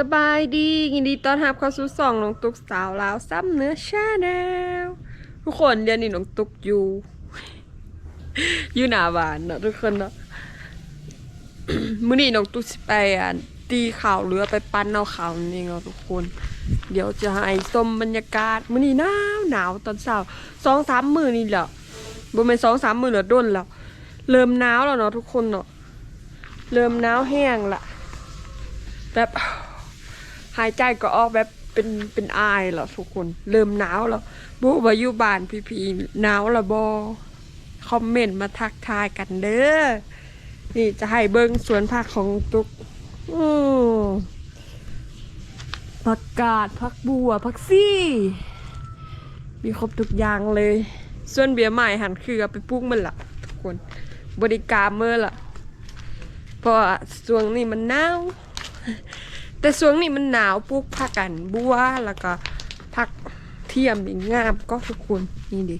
สบายดียินดีต้อนรับเข้าสู่สองน้องตุกสาวลาวซ้ำเนื้อชาแนลทุกคนเดี๋ยวนี้น้องตุกอยู่ อยู่หนาบ้านเนาะทุกคนเนาะมื้อนี้น้องตุกสิไปอะตีข่าวเรือไปปั้นเอาข่าวนี่เนาะทุกคน เดี๋ยวจะให้ชมบรรยากาศมื้อนี้หนาวหนาวตอนเช้าสองสามมื้อนี่แหละบ่แม่นสองสามมื้อแล้วด้นแล้วเริ่มหนาวแล้วเนาะทุกคนเนาะเริ่มหนาวแห้งละแบบ หายใจก็ออกแบบเป็นเป็นอายแล้วทุกคน เริ่มหนาวแล้วบุวายู่บ้านพี่พีหนาวละบอคอมเมนต์มาทักทายกันเด้อนี่จะให้เบิ้งสวนผักของตุกอือผักกาดผักบัวผักซี่ มีครบทุกอย่างเลย ส่วนเบียร์ใหม่หันคือเอาไปปลูกมันละทุกคนบริการเมื่อละเพราะว่าช่วงนี้มันหนาว แต่ช่วงนี้มันหนาวปลูกผักกันบัวแล้วก็ผักเทียมอีงามก็ทุกคนนี่ดิ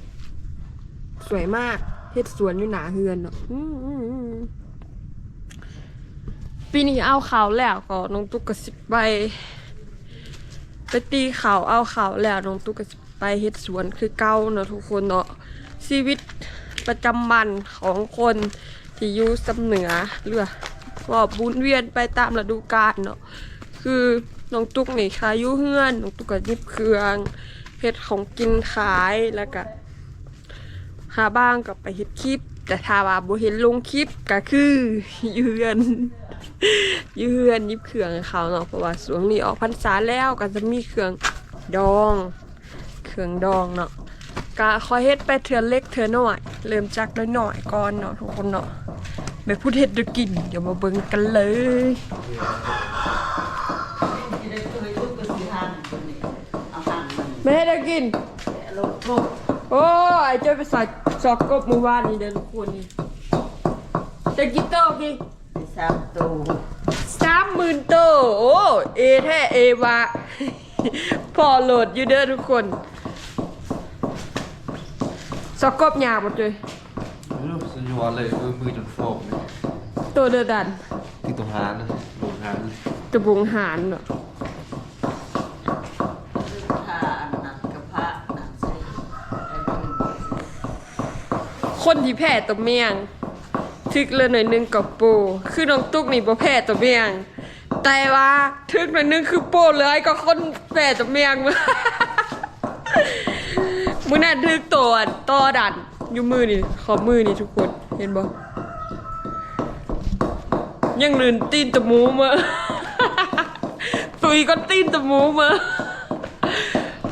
สวยมากเฮ็ดสวนอยู่หนาเฮือนเนาะปีนี้เอาเขาวแล้วก็น้องตุ๊กกสิบไป ไปตีเขาวเอาเขาวแล้วน้องตุ๊กกสิไปเฮ็ดสวนคือเก่าเนาะทุกคนเนาะชีวิตประจำวันของคนที่อยู่สำเหนือเรือว่าบุญเวียนไปตามฤดูกาลเนาะ คือน้องตุ๊กนี่ขายยูเฮือนน้องตุ๊กก็หยิบเครื่องเฮ็ดของกินขายแล้วก็หาบ้างก็ไปเฮ็ดคลิป แต่ถ้าว่าบ่เห็นลงคลิปก็คือยู่เฮือนยู่เฮือนยิบเครื่องเขาเนาะเพราะว่าช่วงนี้ออกพรรษาแล้วก็จะมีเครื่องดอง เครื่องดองเนาะก็คอยเฮ็ดไปเทื่อเล็กเทื่อน้อยเริ่มจากน้อยๆก่อนเนาะทุกคนเนาะไปพูดเฮ็ดดูกินเดี๋ยวมาเบิ่งกันเลย ที่ได้เคยลูกก็สีหันคนนี้เอาหันมัน ไม่ให้ได้กิน ลงลงโอ้ยเจ้าไปใส่ซอกกบเมื่อวานนี้เด้อทุกคนนี่จะกินโตกี่ไปสามตัวสามหมื่นโตโอ้เอแท้เอวะ พอโหลดอยู่เด้อทุกคนซอกกบยาวหมดเลยรู้สึกยัวเลยมือมือจนโฟกเลยตัวเดือดันที่ตรงหานนะลงหานเลยกระบุงหารเนาะ ผ้าอันนั้นกับผ้าอันนั้นใส่ไอ้คน คนที่แพ้ตัวเมียง ทึกเลยหน่อยหนึงกับปู คือน้องตุ๊กนี่บ่แพ้ตัวเมียง แต่ว่าทึกหน่อยนึงคือโป้เลยก็คนแพ้ตัวเมียงมือนั่นทึกตัวต่อดันอยู่มือนี่ขอมือนี่ทุกคนเห็นบ่ยังลืนตีนตะมูมาตุยก็ตีนตะมูมา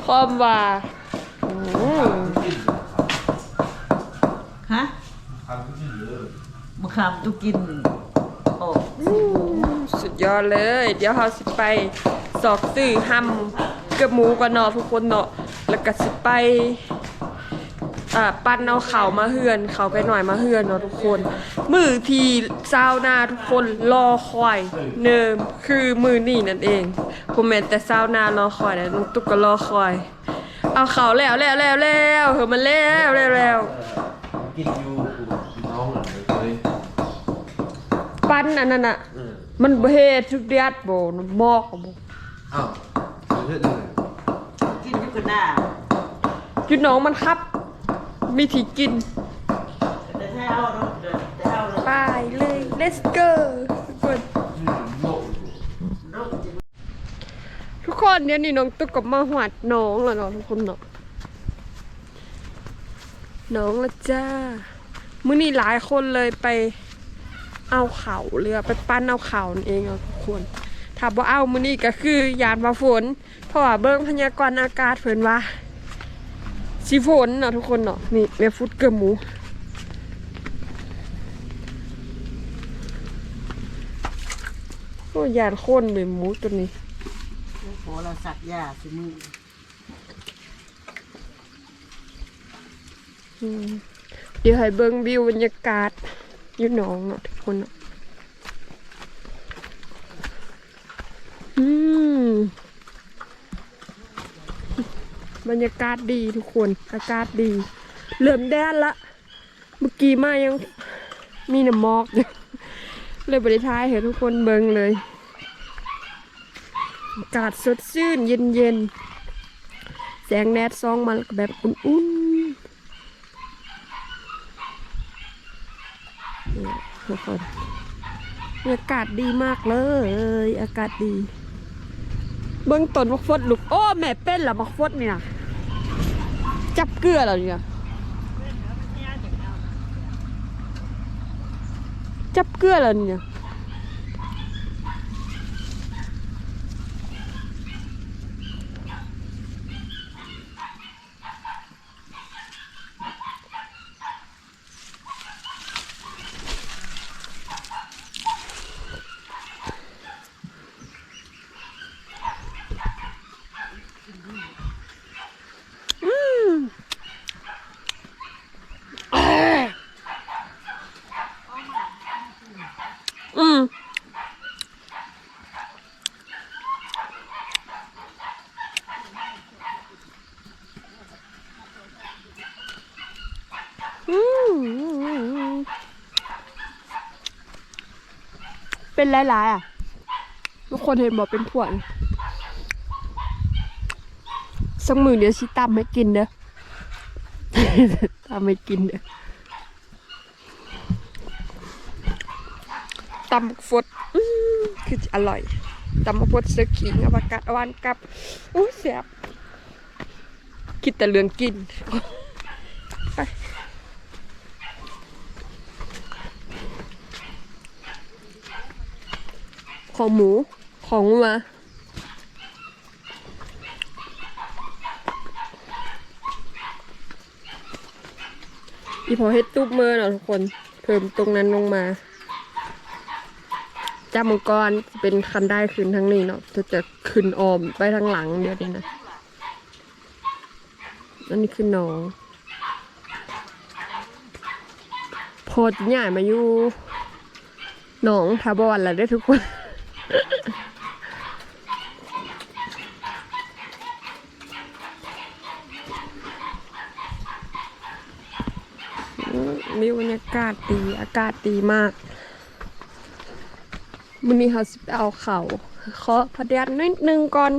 ความว่าอืม ฮะมะขามตุกินโอ้สุดยอดเลย เดี๋ยวเราสิไปสอกสื่อหำกับหมูกันเนาะทุกคนเนาะแล้วก็สิไปอ่าปั้นเอาเข่ามาเฮือนเข่าไปหน่อยมาเฮือนเนาะทุกคน มือทีซาวนาทุกคนรอคอยเนิมคือมือนี่นั่นเองผมแม่นแต่ซาวนารอคอยนะน้องตุ๊กก็รอคอย เอาเข่าแล้วแล้วแล้วแล้วเฮ้มันแล้วแล้วแล้ว กินอยู่น้องเหรอเลยปั้นอันนั้นอะเออมันบ่เฮ็ดทุกเดือดบ่หมอกบ่อ้าวเลือดเลยกินอยู่กันหน้าจุดน้องมันครับ มีที่กินแต่ถ้าเอารถเดินแต่เอารถไปเลย let's go ทุกคนโลกรถจะทุกคนเดี๋ยวนี้น้องตุ๊กกับมาหวัดน้องแล้วเนาะทุกคนเนาะ น้องละจ้ามื้อนี้หลายคนเลยไปเอาเข่าเรือไปปั้นเอาเข่านั่นเองเนะทุกคนถ้าบ่เอามื้อนี้ก็คือยานมาฝน เพราะว่าเบิ่งพยากรณ์อากาศเพิ่นว่าสิฝนเนาะทุกคนเนาะนี่แม่ฟุตเกือบหมูโอ้ยานโค่นเลยหมูตัวนี้โหเราสักยาสิมือ อืม เดี๋ยวให้เบิ่งวิวบรรยากาศอยู่หนองเนาะทุกคนเนาะอืมบรรยากาศดีทุกคน อากาศดี เริ่มแดดละ เมื่อกี้มายังมีน้ำมอกอยู่เลยบริทายให้ทุกคนเบิงเลย อากาศสดชื่นเย็นเย็น แสงแดดส่องมาแล้วก็แบบอุ่นๆ นี่ทุกคนอากาศดีมากเลย อากาศดี เบื้องต้นมักฟดลุกโอ้ แม่เป็นหรอมักฟดเนี่ยจับเกลือเหรอเนี่ยจับเกลือเหรอเนี่ย อืมอืม เป็นหลายๆอะ ทุกคนเห็นบอกเป็นผวนสักมือเดี๋ยวชิตำให้กินเด้อตำให้กินเด้อตำฟดอือคืออร่อยตำฟดเสือขิงอวกาศอวานกับอู้เสียบคิดแต่เรื่องกิน ของหมูของวัวอีพอเฮ็ดตุ๊บเมื่อเนาะทุกคนเพิ่มตรงนั้นลงมาจ้ามังกรเป็นคันได้ขึ้นทั้งนี้เนาะจะจะขึ้นออมไปทางหลังเดียวนี้นะอันนี้คือหนอง พอจะใหญ่มาอยู่หนองทาบอนแล้วได้ทุกคน มีบรรยาศดี อากาศดีมากมันนี้เขาสิไปเอาเขาเคาะพะเดียนนิดนึงก่อน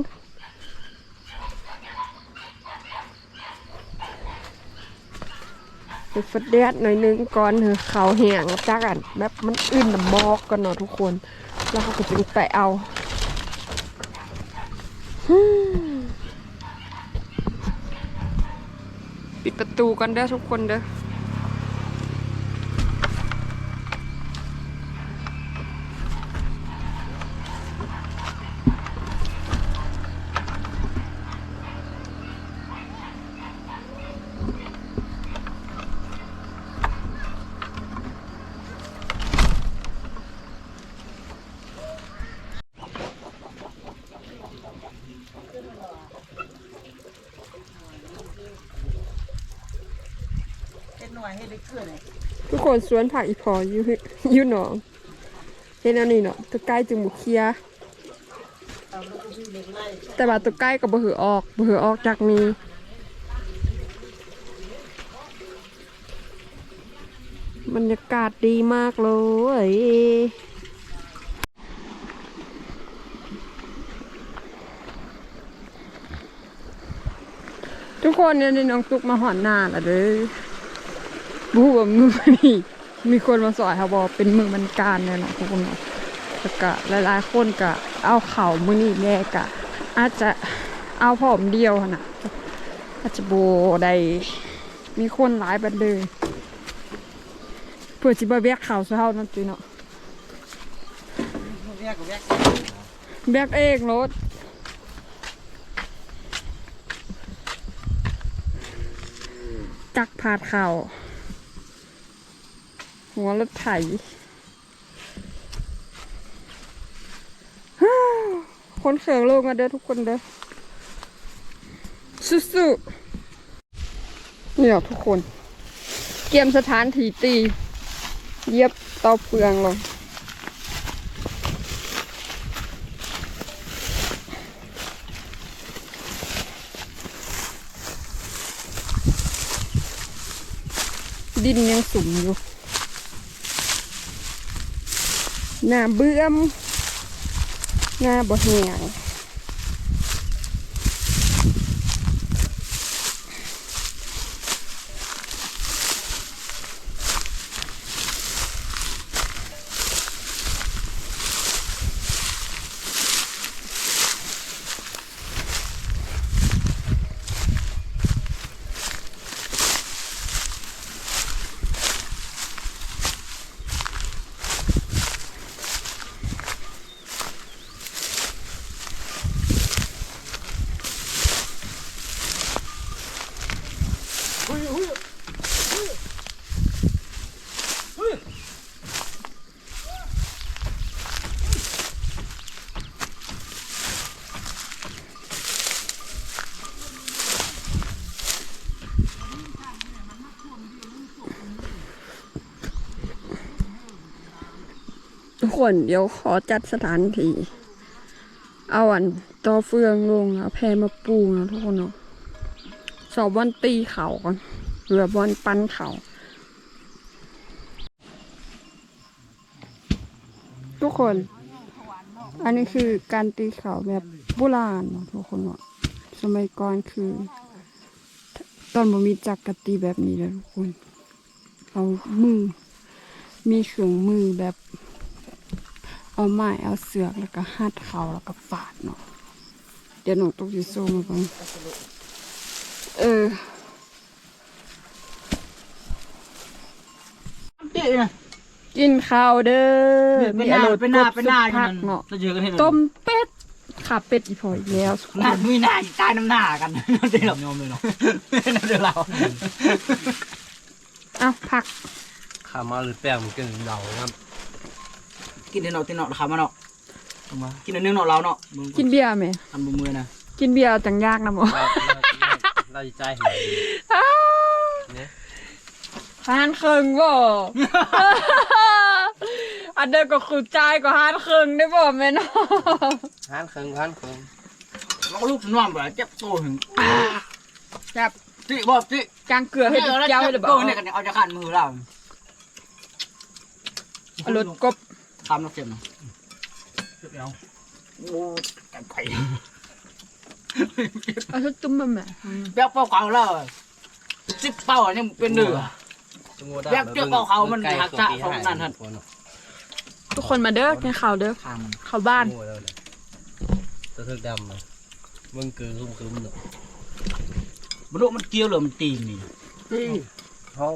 ไปฟดเดียดหน่อยนึงก่อนเถอะเขาแห้งจักอันแบบมันอื่นน้ำบอกกันเนาะทุกคน แล้วเขาก็จะไปเอาปิดประตูกันเด้อทุกคนเด้อ เป็นหน่วยให้ได้เกลือเลยทุกคนสวนผักอีพออยู่อยู่หนองเห็นอันนี้เนาะตัวใกล้จึงบุเคลียร์เอาลูกพี่เล็กไล่แต่ว่าตัวใกล้กับบ่หือออกบ่หือออกจากนี้บรรยากาศดีมากเลยทุกคนเนี่ยน้องตุกมาหอนหน้าละเด้อ บูว่ามือนี่มีคนมาสอนเขาบอกเป็นมือมันการเนี่ยนะทุกคนเนาะล้วก็หลายๆคนก็เอาเข่ามือนี่แรกะ อาจจะเอาผอมเดียวนะอาจจะโบได้มีคนหลายบันเลยเพื่อจิบแบกเข่าซะเท่านั้นจีเนาะแยกกับกแบกเองรถจักผาดเข่า หัวรถไถคนเขืองโลงมาเด้อทุกคนเด้อสู้ๆเนี่ยทุกคน เกียมสถานถีตี เย็บเตาเปลืองลงดินยังสุ่มอยู่ หน้าเบื่อมหน้าบ่แหง คนเดี๋ยวขอจัดสถานที่ เอาอันต่อเฟืองลงเอาแพรมาปูนะทุกคนเนาะสอบบอลตีเขาก่อนเรือบอลปั้นเขาทุกคน อันนี้คือการตีเขาแบบโบราณนะทุกคนเนาะสมัยก่อนคือ ตอนบ่มีจักรตีแบบนี้แล้วทุกคน เอามือ มีเครื่องมือแบบ เอาไม้เอาเสือกแล้วก็หัดเขาแล้วก็ฝาดเนาะเดี๋ยวหนูต้องยูโซมาก่อนเออเจ๊นะกินข้าวเด้อเป็นหน้าอรมณ์เป็นหน้ากดเป็นหน้าสุดพักเนาะเราเจอกันที่ต้มเป็ดขาเป็ดอีพออีกแล้วหน้ามีหน้าอีกตายน้ำหน้ากันนั่นเดี๋ยวเรายอมเลยเนาะนั่นเดี๋ยวเราเอ้าผักขามาหรือแป้งมันกินเราครับ กินเนาะกินเนาะขามาเนาะกินเนื้อเนาะเราเนาะกินเบียร์ไหมทำมือมือนะกินเบียร์เอาจังยากนะหมอเราใจเห็นเนี่ยฮานเคิงบ่อันเดิมก็คือใจายก็ฮานเคิงได้บ่แม่เนาะฮันเคิงฮันเคิงเราลูกฉันว่าแบบเจ็บโตถึงแบบจิบอกจิจางเกลือให้เจ้าให้ได้บ่โตเนี่ยกันเอาจะขันมือเราเอารถกบ ทำนักเจ็บเนาะเจ็บแล้วโอ้กันไข่เอารถตุ้มมาแม่เบี้ยเป้าเขาแล้วสิบเป้ายังเป็นหนึ่งแยกเจ้าเอาเขามันหักษะของนั่นหั่นทุกคนมาเด้อกินข้าวเด้อข้ามมันเข้าบ้านโง่แล้วเลยตัวเทือกดำเลยมึงคือคุ้มคุ้มเนาะบรรลุมันเกี่ยวหรือมันตีนนี่เขา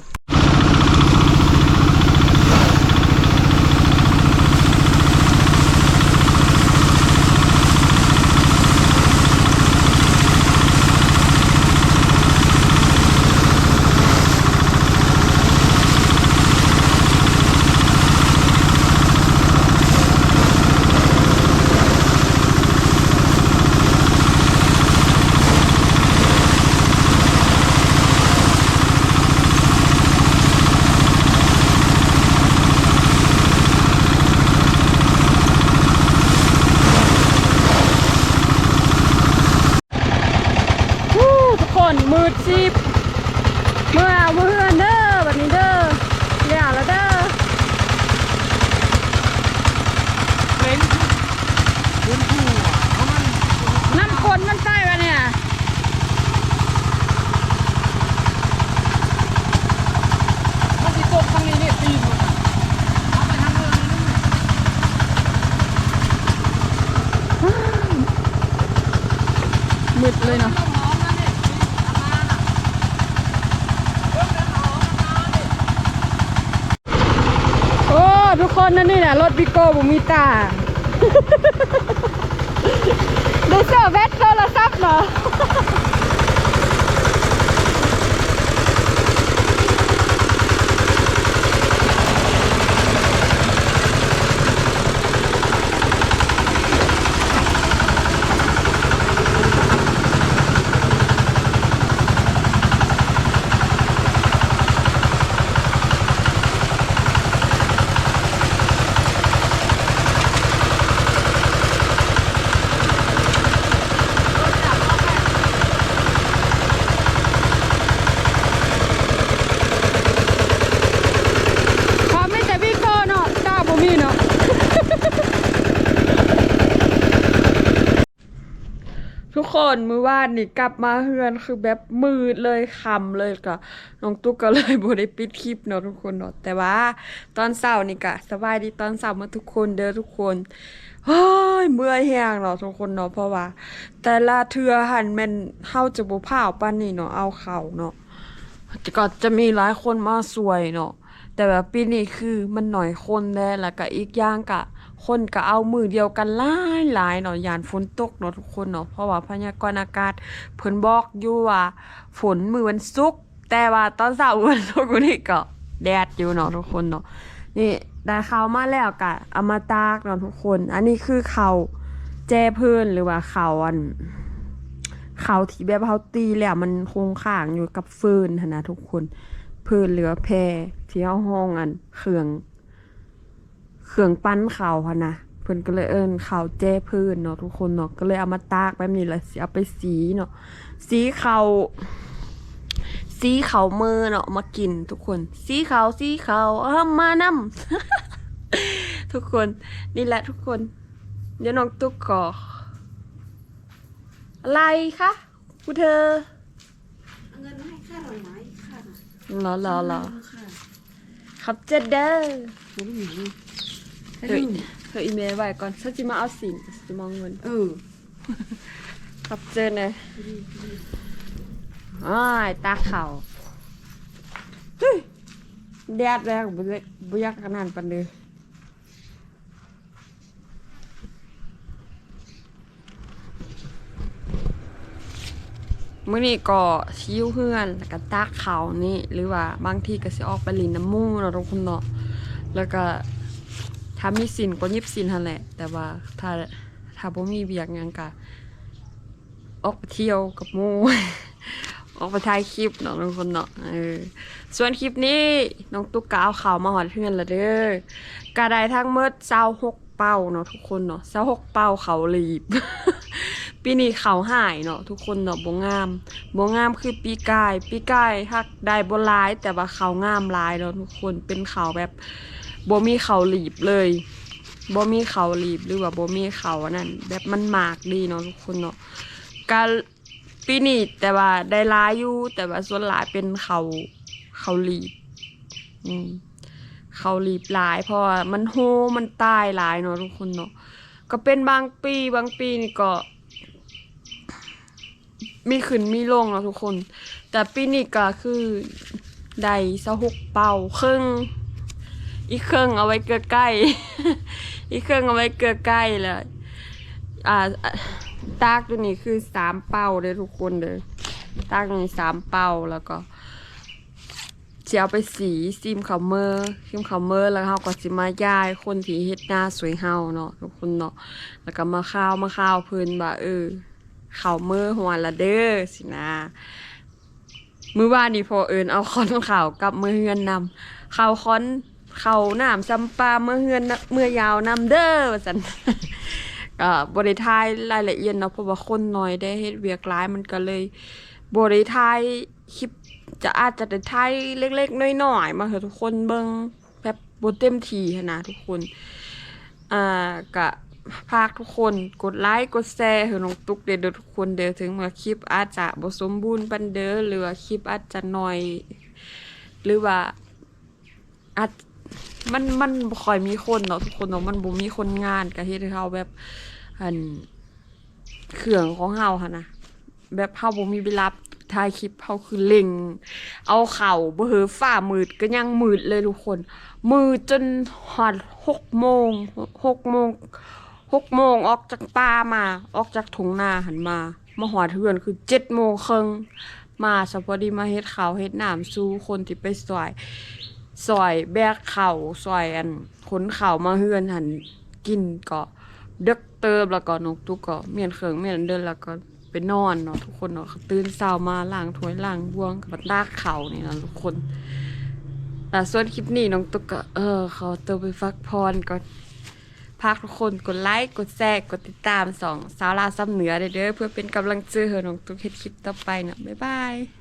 วู้ทุกคนมืดสิบเมื่อเอามือเฮือนเด้อแบบนี้เด้ออย่าแล้วเด้อ เป็นเป็นผู้เพราะมัน น้ำคนมันใต้ปะเนี่ย มันสิตกทางนี้เนี่ยตีนหมดอะเอาไปทางเรื่องนี้ มืดเลยเนาะโอ้ทุกคนนั่นนี่แหละรถบิโก้บุมี ต่างดูเสิร์ฟเวสโทรศัพท์เนาะ พอไม่แต่พี่โก้เนาะเจ้าบ่มีเนาะ ทุก คนมือวานนี่กลับมาเฮือนคือแบบมืดเลยคำเลยก็น้องตุ๊กก็เลยบ่ได้ปิดคลิปเนาะทุกคนเนาะแต่ว่าตอนเช้านี่ก็สบายดีตอนเช้ามาทุกคนเด้อทุกคนเฮ้ยเมื่อยแฮงเนาะทุกคนเนาะเพราะว่า แต่ละเทือหันแม่นเฮาจะบ่พาวปานนี้เนาะเอาเข้าเนาะก็จะมีหลายคนมาสวยเนาะแต่แบบปีนี้คือมันหน่อยคนแน่แล้วก็อีกอย่างกะ คนก็เอามือเดียวกันหลายหลายเนาะยานฝนตกเนาะทุกคนเนาะเพราะว่าพยากรณ์อากาศเพิ่นบอกอยู่ว่าฝนมือวันศุกร์แต่ว่าตอนเช้าวันศุกร์นี่ก็แดดอยู่เนาะทุกคนเนาะนี่ได้ข้าวมาแล้วกะเอามาตากเนาะทุกคน อันนี้คือข้าวแจ้เพิ่นหรือว่าข้าวอันเขาที่แบบเขาตีแล้วมันคงข้างอยู่กับฟืนนะทุกคนเพื้นเหลือแพรที่เอาห้องอันเครื่อง เครื่องปั้นข้าวค่ะนะเพิ่นก็เลยเอิ้นข้าวแจ้พื้นเนาะทุกคนเนาะก็เลยเอามาตากแบบนี้แหละสิเอาไปสีเนาะสีข้าวสีข้าวมือเนาะมากินทุกคน สีขาวสีขาวเอามานำทุกคนนี่แหละทุกคน เดี๋ยวน้องตุ๊กขออะไรคะกูเธอเอาเงินมาให้ค่าดอกไม้ค่ะรอรอรอค่ะครับเจเดอร์ไม่ได้หนี เฮ้ยเฮ้ยอีเมลไว้ก่อนฉันจะมาเอาสินฉันจะมองเงินเออครับเจนเลยอ้ายตาเข่าเฮ้ยแดดแรงบุยบุยักขนาดปันเดือมื่อนี้ก็ชิวเฮือนแล้วก็ตากเขาวนี่ หรือว่าบางทีก็สิออกไปลินน้ำมูเนาะทุกคนเนาะแล้วก็ ถ้ามีสินก็ยิบสินหั่นแหละ แต่ว่าถ้าถ้าบ่มีเบียกหยังก็ออกไปเที่ยวกับหมูออกไปถ่ายคลิปเนาะทุกคนเนาะเออส่วนคลิปนี้น้องตุ๊กกเอาข่าวมาหอดเพื่อนละเด้อกาไดทั้งเมดเศร้าหกเป้าเนาะทุกคนเนาะเศร้าหกเป้าเขาลีบ ปีนี้เขาหายเนาะทุกคนเนาะบ่งามบ่งามคือปีกาย ปีกายฮักได้บ่หลาย แต่ว่าเขางามหลายเนาะทุกคนเป็นเขาแบบ บ่มีเขาหลีบเลยบ่มีเขาหลีบหรือว่าบ่มีเขาอันนั้นแบบมันหมากดีเนาะทุกคนเนาะการปีนี้แต่ว่าได้หลายอยู่แต่ว่าส่วนหลายเป็นเขาเขาหลีบ อืมเขาหลีบหลายเพราะว่ามันโฮมันตายหลายเนาะทุกคนเนาะก็เป็นบางปีบางปีนี่ก็ มีขึ้นมีลงเนาะทุกคน แต่ปีนี้ก็คือได้สะหกเป่าครึ่ง อีกครึ่องเอาไว้เกลือใกล้ อีกครึ่องเอาไว้เกลือใกล้เลยอ่าตากตัวนี้คือสามเป้าเลยทุกคนเลยตากตัวนี้สามเป้าแล้วก็จะเอาไปสีซิมขาวเมอร์ซิมขาวเมอร์แล้วเขาก็สิมาย่ายคนที่เฮ็ดหน้าสวยเฮาเนาะทุกคนเนาะแล้วก็มาข้าวมาข้าวพิ่นว่าเออขาวเมอร์หัวละเด้อสินะมือวานนี้พอเอิญเอาค้อนข่าวกับมือเฮือนนำข้าวคอน เข้าน้ำจำปาเมื่อเฮือนเมื่อยาวนำเด้อว่าสันก็บริทายรายละเอียดเนาะเพราะว่าคนน้อยได้เฮ็ดเวียกหลายมันก็เลยบริทายคลิปจะอาจจะได้ทายเล็กๆน้อยๆมาเถอะทุกคนเบิ่งแบบบ่เต็มทีนะทุกคนอ่าก็พากทุกคนกดไลค์กดแชร์ให้น้องตุ๊กเด้อเด้อทุกคนเด้อถึงว่าคลิปอาจจะบ่สมบูรณ์ปานเด้อหรือว่าคลิปอาจจะน้อย หรือว่าอาจ มันมันบ่ค่อยมีคนเนาะทุกคนเนาะมันบ่มีคนงานก็เฮ็ดให้เฮาแบบอันเครื่องของเฮาค่ะนะแบบเฮาบ่มีเวลาถ่ายคลิปเฮาคือเล็ง เอาเข่าบ่เหอฝ้ามืดก็ยังมืดเลยทุกคน มืดจนหอดหกโมงหกโมงหกโมงออกจากป่ามา ออกจากถุงนาหันมามาหอดเทือนคือเจ็ดโมงครึ่งมาสพอดีมาเฮ็ดข้าวเฮ็ดน้ำสู้คนที่ไปซอย ซอยแบกเข่าซอยอันขนเข่ามาเฮือนหันกินก็เดึกเติบแล้วก็นกตุกก็เมียนเขิงเมียนเดินแล้วก็ไปนอนเนาะทุกคนเนาะตื่นเช้ามาล้างถ้วยล้างบวงกับตากเข่านี่นะทุกคนแต่ส่วนคลิปนี้น้องตุกก็เออเขาตัวไปฟักพรก่อนพากทุกคนกดไลค์กดแชร์กดติดตามสองสาวลาซ้ำเหนือเด้อเด้อเพื่อเป็นกำลังใจให้น้องตุกเฮ็ดคลิปต่อไปเนาะบ๊ายบาย